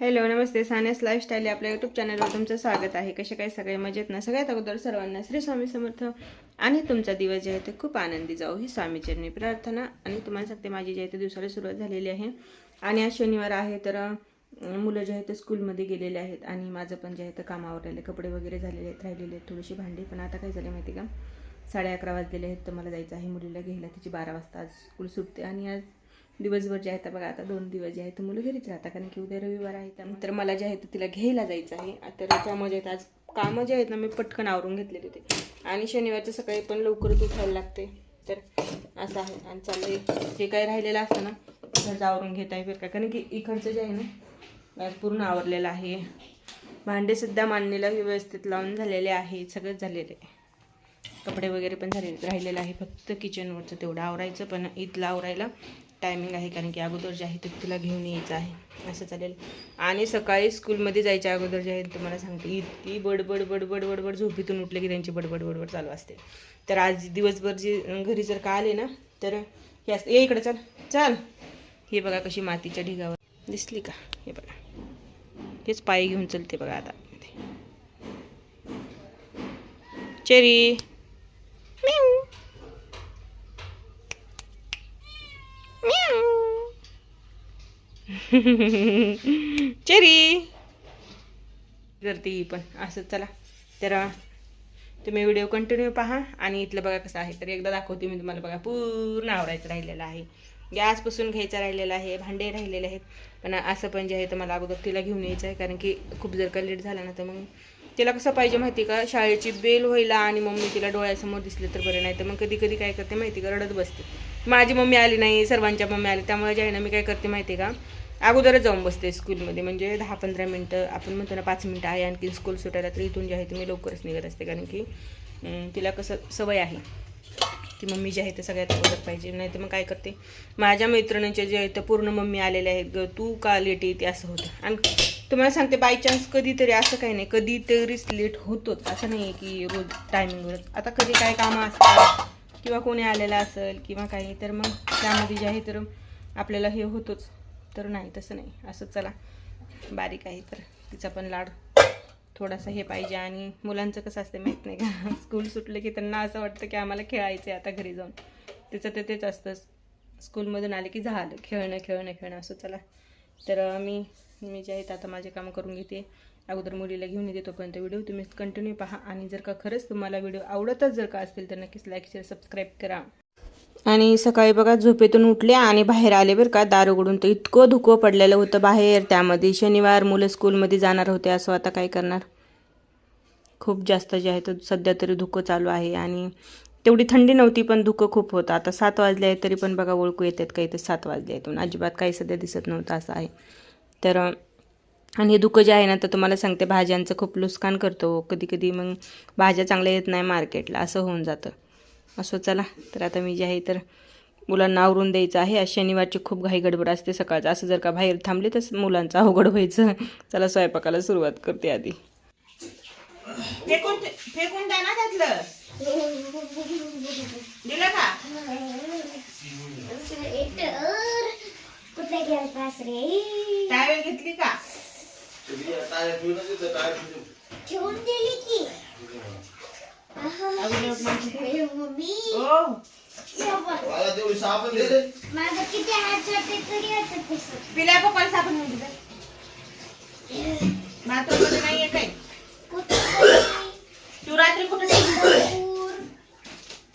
Hello नमस्ते. सानेस lifestyle आपल्या यूट्यूब चॅनलवर तुमचं स्वागत आहे. कसे काय सगळे? मजेत ना? सगळ्यात अगोदर सर्वांना श्री स्वामी समर्थ आणि तुमचा दिवस जे आहे ते खूप आनंदी जाऊ ही स्वामीचरणी प्रार्थना आणि तुम्हाला सांगते माझी जे आहे ते दिवसाला सुरुवात झालेली आहे. आणि आज शनिवार आहे तर मुलं जे आहेत ते स्कूलमध्ये गेलेले आहेत आणि माझं पण जे आहे ते कामावर राहिले कपडे वगैरे झालेले आहेत राहिलेले आहेत थोडीशी भांडी. पण आता काय झालं माहिती का? साडे अकरा वाजलेले आहेत तर मला जायचं आहे मुलीला घ्यायला. तिची बारा वाजता आज स्कूल सुटते आणि आज दिवसभर जे आहे तर बघा आता दोन दिवस जे आहे तर मुलं घरीच राहतात कारण की उद्या रविवार आहे त्यानंतर मला जे आहे तर तिला घ्यायला जायचं आहे. तर त्याच्यामुळे आहेत आज कामं जे आहेत ना मी पटकन आवरून घेतलेले होते. आणि शनिवारचं सकाळी पण लवकरच उठायला लागते. तर असं आहे. आणि चाललंय. जे काही राहिलेलं असतं ना घरचं आवरून घेत आहे का. कारण की इकडचं जे आहे ना आज पूर्ण आवरलेलं आहे. भांडेसुद्धा मांडणीला व्यवस्थित लावून झालेले आहे सगळंच झालेलं आहे. कपडे वगैरे पण झाले राहिलेलं आहे. फक्त किचनवरचं तेवढं आवरायचं पण इथलं आवरायला टायमिंग आहे कारण की अगोदर जे आहे ते तिला घेऊन यायचं आहे. असं चालेल. आणि सकाळी स्कूलमध्ये जायच्या अगोदर जे आहे तुम्हाला सांगते इतकी बडबड बडबड बडबड झोपेतून उठले की त्यांची बडबड बडबड चालू असते. तर आज दिवसभर जे घरी जर का आले ना तर हे असते ये इकडे चल चल. हे बघा कशी मातीच्या ढिगावर दिसली का? हे बघा. हेच पायी घेऊन चलते बघा आता. चेरी. चेरी. करते ही पण. असं चला. तर तुम्ही व्हिडिओ कंटिन्यू पहा आणि इथलं बघा कसं आहे. तर एकदा दाखवते मी तुम्हाला बघा. पूर्ण आवडायचं राहिलेलं आहे. गॅसपासून घ्यायचा राहिलेला आहे. भांडे राहिलेले आहेत. पण असं पण जे आहे तर मला अगोदर तिला घेऊन यायचं आहे. कारण की खूप जर का लेट झाला ना तर मग तिला कसं पाहिजे माहिती का? शाळेची बेल व्हायला आणि मम्मी तिला डोळ्यासमोर दिसले तर बरं. नाही तर मग कधी कधी काय करते माहिती का? रडत बसते. माझी मम्मी आली नाही सर्वांच्या मम्मी आली त्यामुळे जे आहे ना मी काय करते माहिती का? अगोदरच जाऊन बसते स्कूलमध्ये. म्हणजे दहा पंधरा मिनटं आपण म्हणतो ना पाच मिनटं आहे आणखी स्कूल सुटायला तर इथून जे आहे ते मी लवकरच निघत असते. कारण की तिला कसं सवय आहे की मम्मी जे आहे ते सगळ्यात अगोदर पाहिजे. नाही तर मग काय करते? माझ्या मैत्रिणींचे जे आहे पूर्ण मम्मी आलेले आहेत. ग तू का लेट येते? असं होतं. आणि तुम्हाला सांगते बाय चान्स कधीतरी असं काही नाही. कधीतरीच लेट होतोच. असं नाही आहे की रोज टायमिंगवर आता कधी काय कामं असतात किंवा कोणी आलेलं असेल किंवा काही तर मग त्यामध्ये जे आहे तर आपल्याला हे होतोच. तर नाही तसं नाही. असं चला. बारीक आहे तर तिचा पण लाड थोडासा हे पाहिजे. आणि मुलांचं कसं असतं माहीत नाही का? स्कूल सुटलं की त्यांना असं वाटतं की आम्हाला खेळायचं आहे आता घरी जाऊन. तिचं ते तेच असतं. स्कूलमधून आले की झालं. खेळणं खेळणं खेळणं असं चला. तर मी मी जे आहेत आता माझे कामं करून घेते. अगोदर मुलीला घेऊन येते तोपर्यंत व्हिडिओ. तुम्ही कंटिन्यू पहा. आणि जर का खरंच तुम्हाला व्हिडिओ आवडतच जर का असतील तर नक्कीच लाईक शेअर सबस्क्राईब करा. आणि सकाळी बघा झोपेतून उठले आणि बाहेर आले बरं का. दार उघडून तर इतकं धुकं पडलेलं होतं बाहेर. त्यामध्ये शनिवार मुलं स्कूलमध्ये जाणार होते असं आता काय करणार? खूप जास्त जे आहे तर सध्या तरी धुकं चालू आहे आणि तेवढी थंडी नव्हती पण धुकं खूप होतं. आता सात वाजले आहेत तरी पण बघा ओळखू येतात काही तर सात वाजले आहेत. अजिबात काही सध्या दिसत नव्हतं असं आहे. तर आणि हे धुकं जे आहे ना तर तुम्हाला सांगते भाज्यांचं खूप नुकसान करतो हो. कधी कधी मग भाज्या चांगल्या येत नाही मार्केटला असं होऊन जातं. असं चला तर आता मी जे आहे तर मुलांना आवरून द्यायचं आहे. आज शनिवारची खूप घाई गडबड असते सकाळचं. असं जर का बाहेर थांबले तर मुलांचं अवघड व्हायचं. चला स्वयंपाकाला सुरुवात करते आधी. फेकून फेकून द्या ना त्यातलं. दिलं का? कुठे गेलतास रे टावेल घेतली का? ठेवून दिली. मम्मी ओ माझं किती हात छोटे तरी असं दिसत पिल्या पप्पा साबण म्हणून बाथरूम नाहीये काय कुठे तू रात्री कुठे ठेवली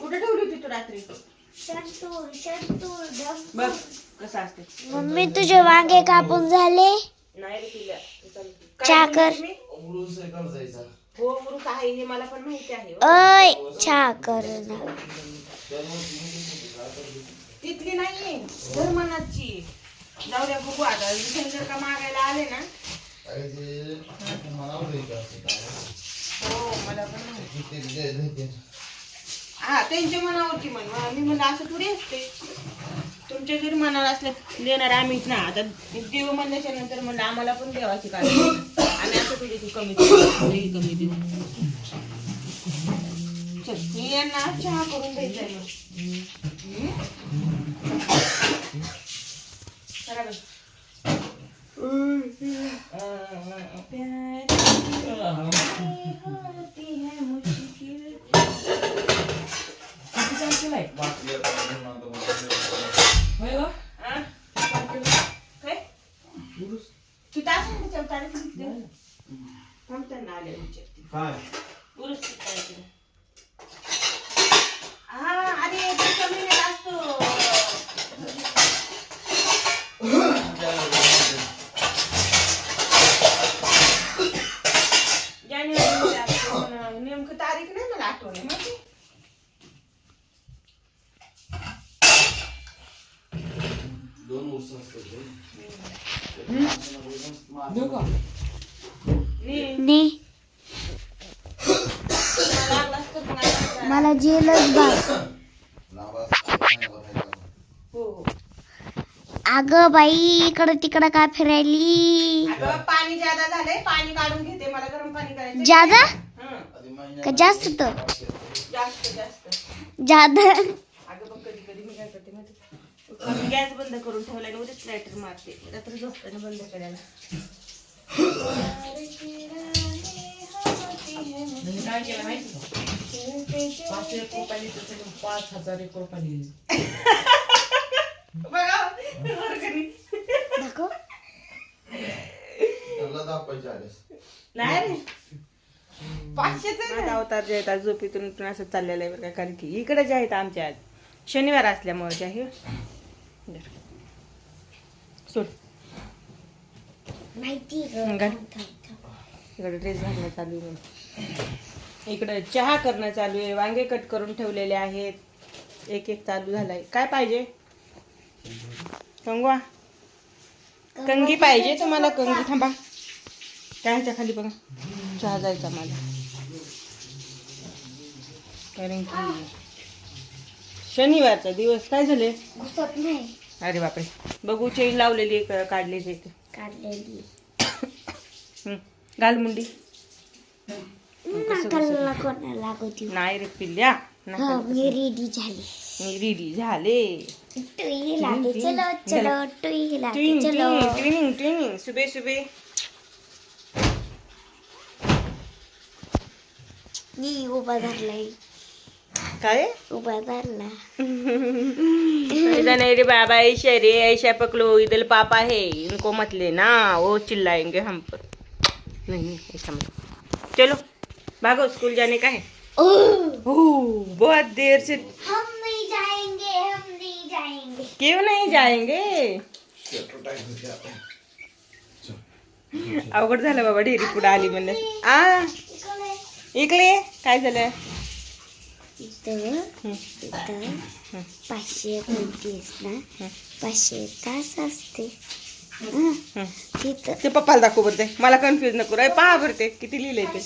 कुठे ठेवली होती तू रात्री? शंतूर शंतूर बघ कसं असते. मम्मी तुझे वांगे कापून झाले? नाही रे पिल्या. चहा कर. हो मुरुख आहे हे मला पण माहिती आहे. हो. अय चहा कर ना. तिथली नाहीये धर्मनाथची. द्या बघू आता इथे जर का मागायला आले ना. हो मला पण माहिती. हा त्यांच्या मनावरती म्हण. मी म्हणलं असं थोडी असते. तुमच्या जरी मनाला असलं देणार आम्हीच ना. आता देव म्हणल्याच्या नंतर म्हणलं आम्हाला पण देवाची काळजी आम्ही असं थोडी तू कमी देऊ, कमी देऊ चटणी यांना चहा करून द्यायचा होती. है मुश्किल किती आहे? नी- ने मला जेलच बस हो हो अगं बाई इकडं तिकडं का फिरायली? अगं पाणी ज्यादा झालंय पाणी काढून घेते मला गरम पाणी करायचं हं, का जास्त तर? जास्त जास्त. ज्यादा अगं बघ कधी कधी मी काय करते गॅस बंद करून ठेवला आणि उद्याच लायटर मारते. रात्री झोपताना बंद करायला. त्याच्याकडून पाच हजार एक रुपयाने बघा नाही अवतार जे आहेत आज झोपेतून असं चाललेलं आहे बरं का कारण की इकडे जे आहेत आमच्या आज शनिवार असल्यामुळे जे आहे. सोड माहिती. इकडे ड्रेस घालणं चालू आहे. इकडे चहा करणं चालू आहे. वांगे कट करून ठेवलेले आहेत. एक एक चालू झालाय. काय पाहिजे? कंगवा. कंगी पाहिजे तुम्हाला? कंगी थांबा. काय ह्याच्या खाली बघा. चहा जायचा मला. कारण की शनिवारचा दिवस काय झाले? घुसत नाही. अरे बापरे. बघू चेन लावलेली आहे का- काढलेली आहे ते. काढलेली. हं. घाल मुंडी. नाकाला कोणाला लागवती नाही रे पिल्ल्या. हा. मी रेडी झाली. मी रेडी झाले. टुई लागे चलो चलो टुई लागे ट्विनिंग चलो. ट्विनिंग ट्विनिंग ट्विनिंग सुबे सुबे. मी उभा धरलाय. काय? ऐसा नहीं रे बाबा ऐसा रे ऐसा पकड़ो इधर पापा है इनको मत लेना वो चिल्लाएँगे हम पर. नहीं नहीं ऐसा मत चलो भागो स्कूल जाने का है ओह! बहुत देर से हम नहीं जाएँगे हम नहीं जाएँगे. क्यों नहीं जाएँगे? अवघड झालं बाबा डेअरी पुढे आली म्हणलं. आ इकडे. काय झालं? इथं इथं. पाचशे कोणतीस ना. पाचशे तास असते. तिथं ते पप्पाला दाखव बरं ते मला कन्फ्युज नको रे पहा बरं ते किती लिहिलंय ते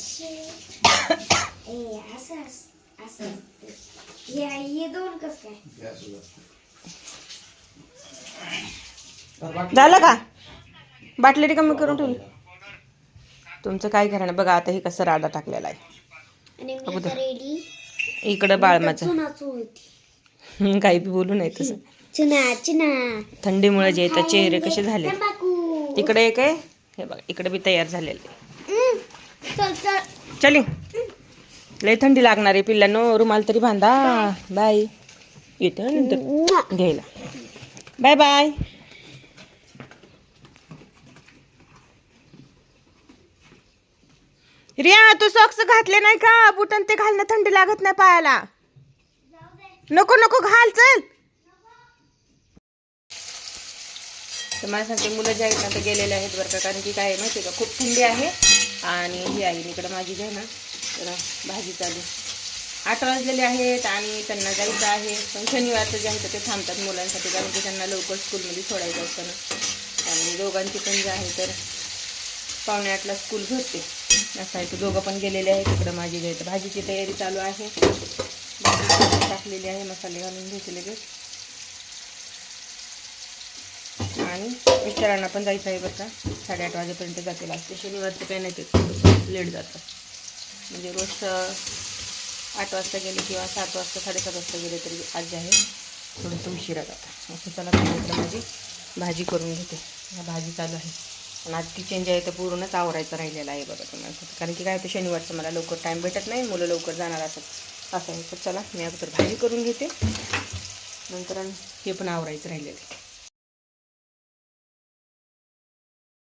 असं अस-. हे दोन कस झालं का बाटली रिकामी करून ठेवली तुमचं काय करणार बघा आता हे कसं राडा टाकलेला आहे इकडं बाळमाचं. काही बी बोलू नाही तसं. चुना चुना. थंडीमुळे जे येतात चेहरे कसे झाले इकडे एक आहे. हे बघा इकडे बी तयार झालेले. चल लय थंडी लागणार आहे पिल्लांनो. रुमाल तरी बांधा. बाय. येते नंतर. घ्यायला. Bye bye. रिया तू सॉक्स घातले नाही का? बुटन ते घालणं थंडी लागत नाही पायाला. नको नको घाल चल. तर मला सांगते मुलं जे आहेत ना तर गेलेले आहेत बरं का कारण की काय माहिती आहे का खूप थंडी आहे. आणि ही आहे इकडं माझी जे आहे ना तर भाजी चालू. आठ वाजलेले आहेत आणि त्यांना जायचं आहे. पण शनिवारचं जे आहे तर ते थांबतात मुलांसाठी कारण की त्यांना लवकर स्कूलमध्ये सोडायचं असतं ना. आणि दोघांची पण जे आहे तर पावणे आठला स्कूल भरते. असं आहे दोघं पण गेलेले आहेत. तिकडं माझी घ्यायचं भाजीची तयारी चालू आहे. भाजी टाकलेली आहे मसाले घालून घ्यायचे लगेच. आणि मिस्टरांना पण जायचं आहे बरं का. साडेआठ वाजेपर्यंत जातील. असते शनिवारचं काय नाही ते लेट जातं म्हणजे रोज आठ वाजता गेले किंवा सात वाजता साडेसात वाजता गेले तरी आज जे आहे थोडंसं उशिरा जातं असं चला माझी भाजी करून घेते. हा भाजी चालू आहे. आणि आज किचन जे आहे ते पूर्णच आवरायचं राहिलेलं आहे बघा तुम्हाला. कारण की काय होतं शनिवारचं मला लवकर टाईम भेटत नाही मुलं लवकर जाणार असत असं आहे. तर चला मी अगोदर भाजी करून घेते. नंतर आणि हे पण आवरायचं राहिलेलं आहे.